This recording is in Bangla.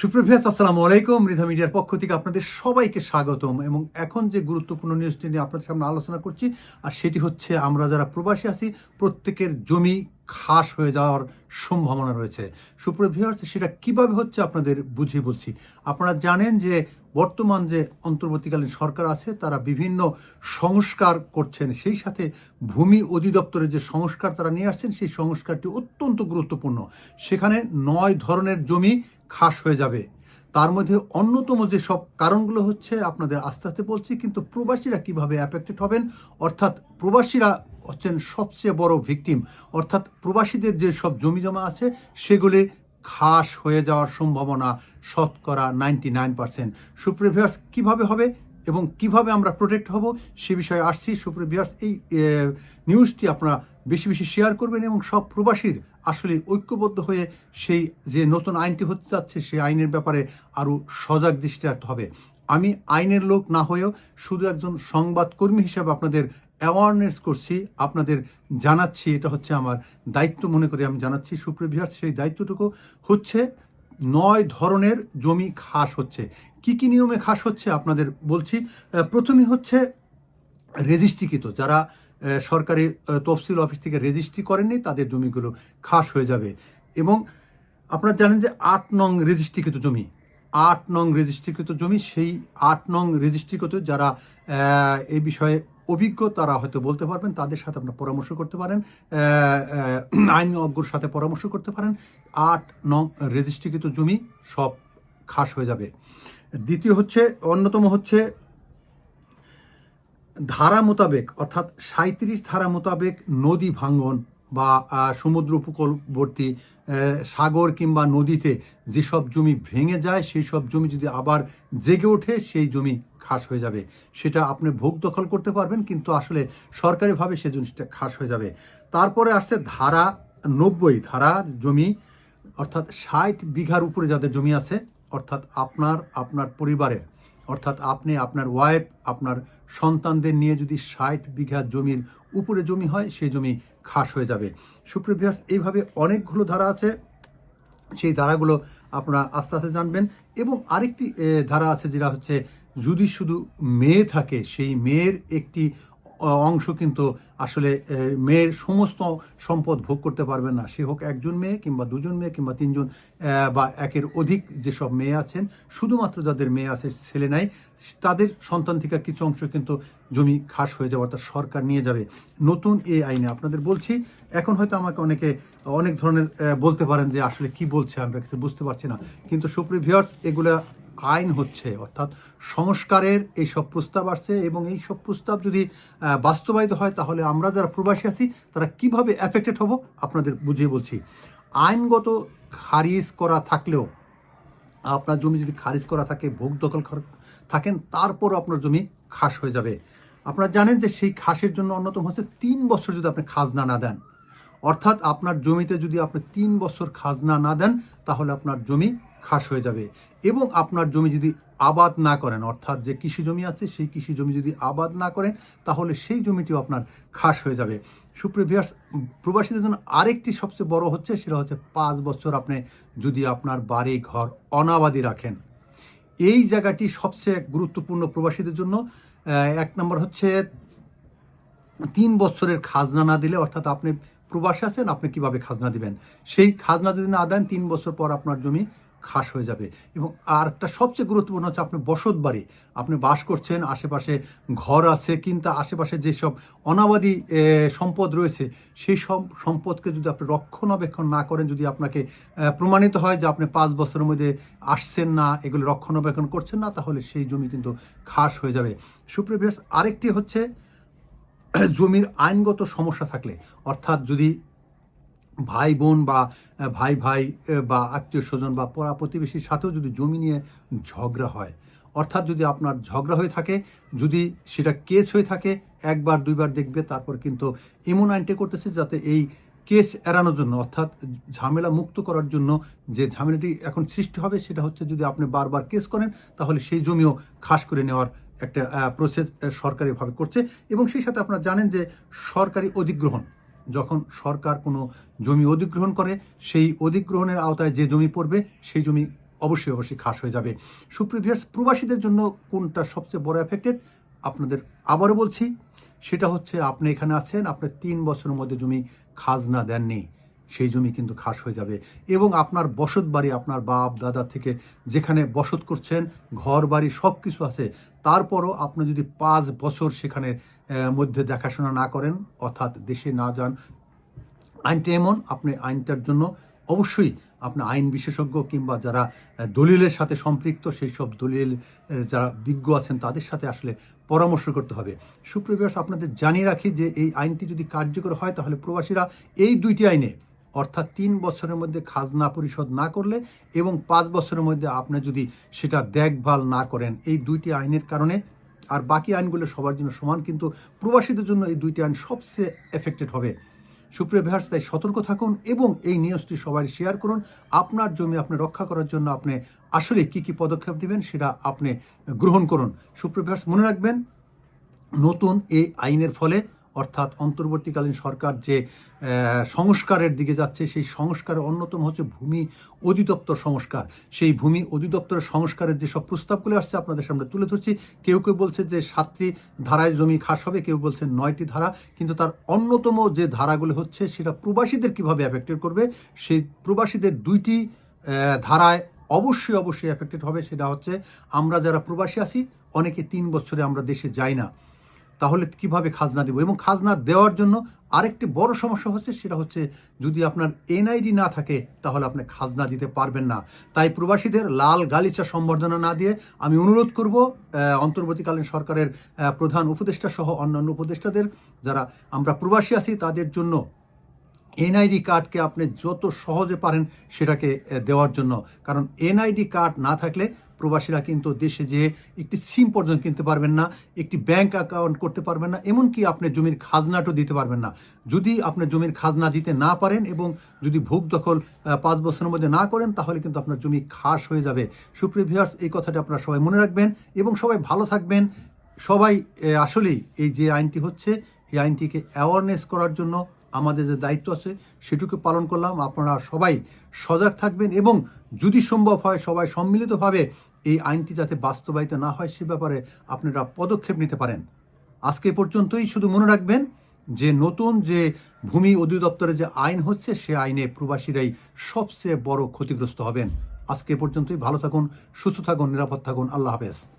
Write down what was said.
সুপ্রভিয়াস আসসালামু আলাইকুম। মৃধা মিডিয়ার পক্ষ থেকে আপনাদের সবাইকে স্বাগতম। এবং এখন যে গুরুত্বপূর্ণ নিউজটি নিয়ে আপনাদের সামনে আলোচনা করছি, আর সেটি হচ্ছে আমরা যারা প্রবাসী আছি, প্রত্যেকের জমি খাস হয়ে যাওয়ার সম্ভাবনা রয়েছে। সুপ্রভিয়াস সেটা কীভাবে হচ্ছে আপনাদের বুঝিয়ে বলছি। আপনারা জানেন যে বর্তমান যে অন্তর্বর্তীকালীন সরকার আছে, তারা বিভিন্ন সংস্কার করছেন। সেই সাথে ভূমি অধিদপ্তরের যে সংস্কার তারা নিয়ে আসছেন, সেই সংস্কারটি অত্যন্ত গুরুত্বপূর্ণ। সেখানে নয় ধরনের জমি খাস হয়ে যাবে। তার মধ্যে অন্যতম যে সব কারণগুলো হচ্ছে, আপনাদের আস্তে আস্তে বলছি, কিন্তু প্রবাসীরা কীভাবে অ্যাফেক্টেড হবেন? অর্থাৎ প্রবাসীরা হচ্ছেন সবচেয়ে বড় ভিকটিম অর্থাৎ প্রবাসীদের যে সব জমি জমা আছে, সেগুলি খাস হয়ে যাওয়ার সম্ভাবনা শতকরা নাইনটি নাইন পার্সেন্ট সুপ্রিভিয়ার্স কীভাবে হবে এবং কীভাবে আমরা প্রোটেক্ট হব, সে বিষয়ে আসছি। সুপ্রিভিয়ার্স এই নিউজটি আপনারা বেশি বেশি শেয়ার করবেন এবং সব প্রবাসীর আসলে ঐক্যবদ্ধ হয়ে সেই যে নতুন আইনটি হতে যাচ্ছে সেই আইনের ব্যাপারে আরও সজাগ দৃষ্টি রাখতে হবে। আমি আইনের লোক না হয়েও শুধু একজন সংবাদকর্মী হিসাবে আপনাদের অ্যাওয়ারনেস করছি আপনাদের জানাচ্ছি এটা হচ্ছে আমার দায়িত্ব মনে করে আমি জানাচ্ছি। সুপ্রিভিয়ার্স সেই দায়িত্বটুকু হচ্ছে নয় ধরনের জমি খাস হচ্ছে। কি কি নিয়মে খাস হচ্ছে আপনাদের বলছি। আহ, প্রথমেই হচ্ছে রেজিস্ট্রিকৃত যারা সরকারি তফসিল অফিস থেকে রেজিস্ট্রি করেননি তাদের জমিগুলো খাস হয়ে যাবে। এবং আপনারা জানেন যে আট নং রেজিস্ট্রিকৃত জমি আট নং রেজিস্ট্রিকৃত জমি সেই আট নং রেজিস্ট্রিকৃত যারা এই বিষয়ে অভিজ্ঞ তারা হয়তো বলতে পারবেন তাদের সাথে আপনার পরামর্শ করতে পারেন আহ, আহ, আইন অজ্ঞর সাথে পরামর্শ করতে পারেন। আট নং রেজিস্ট্রিকৃত জমি সব খাস হয়ে যাবে। দ্বিতীয় হচ্ছে অন্যতম হচ্ছে ধারা মোতাবেক, অর্থাৎ সাঁত্রিশ ধারা মোতাবেক নদী ভাঙ্গন বা সমুদ্র উপকূলবর্তী সাগর কিংবা নদীতে যেসব জমি ভেঙে যায় সেই সব জমি যদি আবার জেগে ওঠে, সেই জমি খাস হয়ে যাবে। সেটা আপনি ভোগ দখল করতে পারবেন, কিন্তু আসলে সরকারিভাবে সে জিনিসটা খাস হয়ে যাবে। তারপরে আসছে ধারা নব্বই, ধারা জমি, অর্থাৎ ষাট বিঘার উপরে যাদের জমি আছে, অর্থাৎ আপনার আপনার পরিবারের। অর্থাৎ আপনি, আপনার ওয়াইফ আপনার সন্তানদের নিয়ে যদি ষাট বিঘা জমির উপরে জমি হয়, সেই জমি খাস হয়ে যাবে। সুপ্রিভিয়াস এইভাবে অনেকগুলো ধারা আছে। সেই ধারাগুলো আপনারা আস্তে আস্তে জানবেন। এবং আরেকটি ধারা আছে যেটা হচ্ছে, যদি শুধু মেয়ে থাকে, সেই মেয়ের একটি অংশ কিন্তু আসলে মেয়ের সমস্ত সম্পদ ভোগ করতে পারবেন না। সে হোক একজন মেয়ে কিংবা দুজন মেয়ে কিংবা তিনজন বা একের অধিক যেসব মেয়ে আছেন, শুধুমাত্র যাদের মেয়ে আছে, ছেলে নাই, তাদের সন্তান থেকে কিছু অংশ কিন্তু জমি খাস হয়ে যাবে, অর্থাৎ সরকার নিয়ে যাবে। নতুন এই আইনে আপনাদের বলছি, এখন হয়তো আমাকে অনেকে অনেক ধরনের বলতে পারেন যে আসলে কি বলছে, আমরা কিছু বুঝতে পারছি না। কিন্তু সুপ্রিম ভিউয়ার্স এগুলা আইন হচ্ছে, অর্থাৎ সংস্কারের এই সব প্রস্তাব আসছে এবং এই সব প্রস্তাব যদি বাস্তবায়িত হয়, তাহলে আমরা যারা প্রবাসী আছি, তারা কীভাবে অ্যাফেক্টেড হব, আপনাদের বুঝিয়ে বলছি। আইনগত খারিজ করা থাকলেও, আপনার জমি যদি খারিজ করা থাকে, ভোগ দখল থাকেন তারপর আপনার জমি খাস হয়ে যাবে। আপনারা জানেন যে সেই খাসের জন্য অন্যতম হচ্ছে তিন বছর যদি আপনি খাজনা না দেন। অর্থাৎ আপনার জমিতে যদি আপনি তিন বছর খাজনা না দেন, তাহলে আপনার জমি খাস হয়ে যাবে। এবং আপনার জমি যদি আবাদ না করেন, অর্থাৎ যে কৃষি জমি আছে, সেই কৃষি জমি যদি আবাদ না করেন, তাহলে সেই জমিটিও আপনার খাস হয়ে যাবে। সুপ্রিভিয়ার্স প্রবাসীদের জন্য আরেকটি সবচেয়ে বড় হচ্ছে, সেটা হচ্ছে পাঁচ বছর আপনি যদি আপনার বাড়ি ঘর অনাবাদি রাখেন। এই জায়গাটি সবচেয়ে গুরুত্বপূর্ণ প্রবাসীদের জন্য। এক নম্বর হচ্ছে তিন বছরের খাজনা না দিলে, অর্থাৎ আপনি প্রবাসে আছেন, আপনি কীভাবে খাজনা দিবেন? সেই খাজনা যদি না দেন, তিন বছর পর আপনার জমি খাস হয়ে যাবে। এবং আর একটা সবচেয়ে গুরুত্বপূর্ণ হচ্ছে আপনি বসত বাড়ি। আপনি বাস করছেন, আশেপাশে ঘর আছে, কিন্তু আশেপাশে যেসব অনাবাদি সম্পদ রয়েছে, সেই সব সম্পদকে যদি আপনি রক্ষণাবেক্ষণ না করেন, যদি আপনাকে প্রমাণিত হয় যে আপনি পাঁচ বছরের মধ্যে আসছেন না, এগুলো রক্ষণাবেক্ষণ করছেন না, তাহলে সেই জমি কিন্তু খাস হয়ে যাবে। সুপ্রিভিয়াস আরেকটি হচ্ছে, জমির আইনগত সমস্যা থাকলে, অর্থাৎ যদি ভাই বোন বা ভাই ভাই বা আত্মীয় স্বজন বা পড়া প্রতিবেশীর সাথেও যদি জমি নিয়ে ঝগড়া হয়, অর্থাৎ যদি আপনার ঝগড়া হয়ে থাকে, যদি সেটা কেস হয়ে থাকে, একবার, দুইবার দেখবে, তারপর কিন্তু এমন আইনটি করতেছে যাতে এই কেস এড়ানোর জন্য, অর্থাৎ ঝামেলা মুক্ত করার জন্য যে ঝামেলাটি এখন সৃষ্টি হবে, সেটা হচ্ছে যদি আপনি বারবার কেস করেন, তাহলে সেই জমিও খাস করে নেওয়ার একটা প্রসেস সরকারিভাবে করছে এবং সেই সাথে আপনারা জানেন যে সরকারি অধিগ্রহণ যখন সরকার কোনো জমি অধিগ্রহণ করে, সেই অধিগ্রহণের আওতায় যে জমি পড়বে, সেই জমি অবশ্যই অবশ্যই খাস হয়ে যাবে। সুপ্রিভিয়াস প্রবাসীদের জন্য কোনটা সবচেয়ে বড় এফেক্টেড আপনাদের আবারও বলছি, সেটা হচ্ছে আপনি এখানে আছেন, আপনি তিন বছরের মধ্যে জমি খাজনা দেননি, সেই জমি কিন্তু খাস হয়ে যাবে। এবং আপনার বসত বাড়ি আপনার বাপ, দাদা থেকে যেখানে বসত করছেন ঘর বাড়ি সব কিছু আছে তারপরও আপনি যদি পাঁচ বছর সেখানে মধ্যে দেখাশোনা না করেন, অর্থাৎ দেশে না যান, আইনটা এমন, আপনি আইনটার জন্য অবশ্যই আপনি আইন বিশেষজ্ঞ কিংবা যারা দলিলের সাথে সম্পৃক্ত, সেই সব দলিল যারা বিজ্ঞ আছেন, তাদের সাথে আসলে পরামর্শ করতে হবে। সুপ্রিভিয়ার্স আপনাদের জানিয়ে রাখি যে এই আইনটি যদি কার্যকর হয়, তাহলে প্রবাসীরা এই দুইটি আইনে অর্থাৎ তিন বছরের মধ্যে খাজনা পরিশোধ না করলে এবং পাঁচ বছরের মধ্যে আপনি যদি সেটা দেখভাল না করেন, এই দুইটি আইনের কারণে। আর বাকি আইনগুলো সবার জন্য সমান, কিন্তু প্রবাসীদের জন্য এই দুইটি আইন সবচেয়ে এফেক্টেড হবে। সুপ্রিয় ভিউয়ার্স তাই সতর্ক থাকুন এবং এই নিউজটি সবাই শেয়ার করুন। আপনার জমি আপনি রক্ষা করার জন্য আপনি আসলে কি কি পদক্ষেপ নেবেন সেটা আপনি গ্রহণ করুন। সুপ্রিয় ভিউয়ার্স মনে রাখবেন, নতুন এই আইনের ফলে অর্থাৎ অন্তর্বর্তীকালীন সরকার যে সংস্কারের দিকে যাচ্ছে, সেই সংস্কারের অন্যতম হচ্ছে ভূমি অধিদপ্তর সংস্কার। সেই ভূমি অধিদপ্তরের সংস্কারের যেসব প্রস্তাবগুলো আসছে আপনাদের সামনে তুলে ধরছি, কেউ কেউ বলছে যে সাতটি ধারায় জমি খাস হবে, কেউ বলছে নয়টি ধারা, কিন্তু তার অন্যতম যে ধারাগুলো হচ্ছে সেটা প্রবাসীদের কীভাবে অ্যাফেক্টেড করবে, সেই প্রবাসীদের দুইটি ধারায় অবশ্যই অবশ্যই অ্যাফেক্টেড হবে, সেটা হচ্ছে আমরা যারা প্রবাসী আছি, অনেকে তিন বছরে আমরা দেশে যাই না। তাহলে কীভাবে খাজনা দেব? এবং খাজনা দেওয়ার জন্য আরেকটি বড় সমস্যা হচ্ছে, সেটা হচ্ছে যদি আপনার এনআইডি না থাকে, তাহলে আপনি খাজনা দিতে পারবেন না। তাই প্রবাসীদের লাল গালিচা সম্বর্ধনা না দিয়ে আমি অনুরোধ করব অন্তর্বর্তীকালীন সরকারের প্রধান উপদেষ্টা সহ অন্যান্য উপদেষ্টাদের, যারা আমরা প্রবাসী আছি, তাদের জন্য এনআইডি কার্ডকে আপনি যত সহজে পারেন সেটাকে দেওয়ার জন্য। কারণ এনআইডি কার্ড না থাকলে প্রবাসীরা কিন্তু দেশে যে একটি সিম পর্যন্ত কিনতে পারবেন না, একটি ব্যাংক অ্যাকাউন্ট করতে পারবেন না, এমনকি আপনি জমির খাজনাটাও দিতে পারবেন না। যদি আপনি জমির খাজনা দিতে না পারেন এবং যদি ভোগ দখল পাঁচ বছরের মধ্যে না করেন, তাহলে কিন্তু আপনার জমি খাস হয়ে যাবে। সুপ্রিয় ভিউয়ার্স এই কথাটা আপনারা সবাই মনে রাখবেন এবং সবাই ভালো থাকবেন। সবাই আসলেই এই যে আইনটি হচ্ছে, এই আইনটিকে অ্যাওয়ারনেস করার জন্য আমাদের যে দায়িত্ব আছে, সেটুকু পালন করলাম। আপনারা সবাই সজাগ থাকবেন এবং যদি সম্ভব হয় সবাই সম্মিলিতভাবে এই আইনটি যাতে বাস্তবায়িত না হয়, সে ব্যাপারে আপনারা পদক্ষেপ নিতে পারেন। আজকে পর্যন্তই। শুধু মনে রাখবেন যে নতুন যে ভূমি অধিদপ্তরে যে আইন হচ্ছে, সে আইনে প্রবাসীরাই সবচেয়ে বড় ক্ষতিগ্রস্ত হবেন। আজকে পর্যন্তই। ভালো থাকুন, সুস্থ থাকুন, নিরাপদ থাকুন। আল্লাহ হাফেজ।